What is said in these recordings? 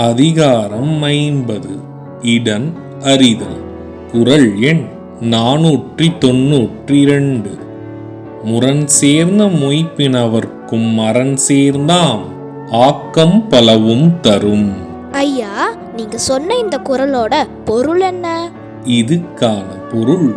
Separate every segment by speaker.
Speaker 1: அதிகாரம் ஐம்பது. இடன் அறிதல். குரல் எண் நானூற்றி தொன்னூற்றி இரண்டு முரண் சேர்ந்த மொய்ப்பினவர்க்கும் மரண் சேர்ந்தாம். ஆக்கம் பலவும் தரும்.
Speaker 2: ஐயா நீங்க சொன்ன இந்த குரலோட பொருள் என்ன?
Speaker 1: இதுக்கான பொருள்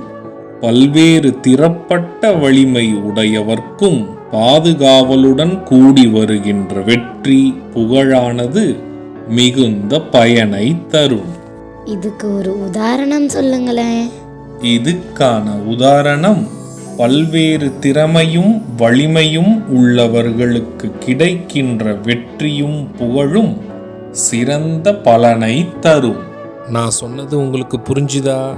Speaker 1: பல்வேறு திறப்பட்ட வலிமை உடையவர்க்கும் பாதுகாவலுடன் கூடி வருகின்ற வெற்றி புகழானது. மிகுந்த பயனை தரும்.
Speaker 3: இதுக்கு ஒரு உதாரணம் சொல்லுங்களேன்.
Speaker 1: இதுக்கான உதாரணம் பல்வேறு திறமையும் வலிமையும் உள்ளவர்களுக்கு கிடைக்கின்ற வெற்றியும் புகழும் சிறந்த பலனை தரும். நான் சொன்னது உங்களுக்கு புரிஞ்சுதா?